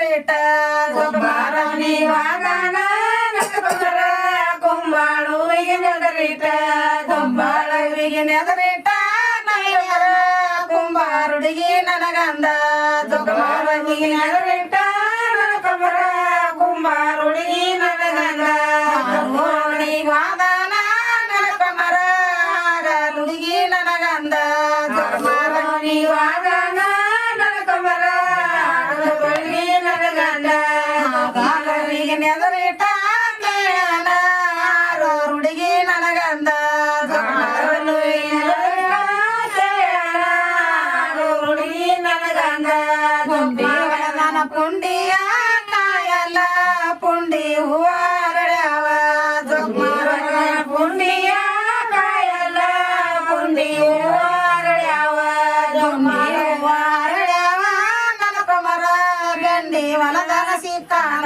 Rate ಗೊಬ್ಬರ ನೀವಾಗಣ ಗೊಬ್ಬರ ಕೊಂಬಾಳು ಹೀಗೆ ನೆದರೇಟ ಗೊಂಬಾಳ ಹೀಗೆ ನೆದರೇಟ. ನೈವರ ಕೊಂಬಾರುಡಿಗೆ ನನಗಂದ ಗೊಬ್ಬರ ಹೀಗೆ ನೆದರೇಟ. ನನ್ನ ಗೊಬ್ಬರ ನನಗಂದ. ನೀವಾದನ ನನ್ನ ಗೊಬ್ಬರ ಆಡಲುಡಿಗೆ ನನಗಂದ ಗೊಬ್ಬರ ನೀವಾದನ ಕುಂಬಾರುಡಿಗೆ ನೆದರಿಟ್ಟ ಮೇಳನ ಹುಡುಗಿ ನನಗಂದ ಹುಡುಗಿ ನನಗಂದ ನನ್ನ ಪುಂಡಿಯ ಕಾಯಲ್ಲ ಪುಂಡಿ ಹೂವ ಅರಳ್ಯಾವ ಪುಂಡಿಯ ಕಾಯಲ್ಲ ಪುಂಡಿ ಹೂವ ಅರಳ್ಯಾವ ಹೂವ ಅರಳ್ಯಾವ ನನ್ನ ಕೊಮರ ಬೆಂಡಿ ಹೊಲದನ ಸಿಕ್ಕಾನ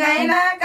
Ingay na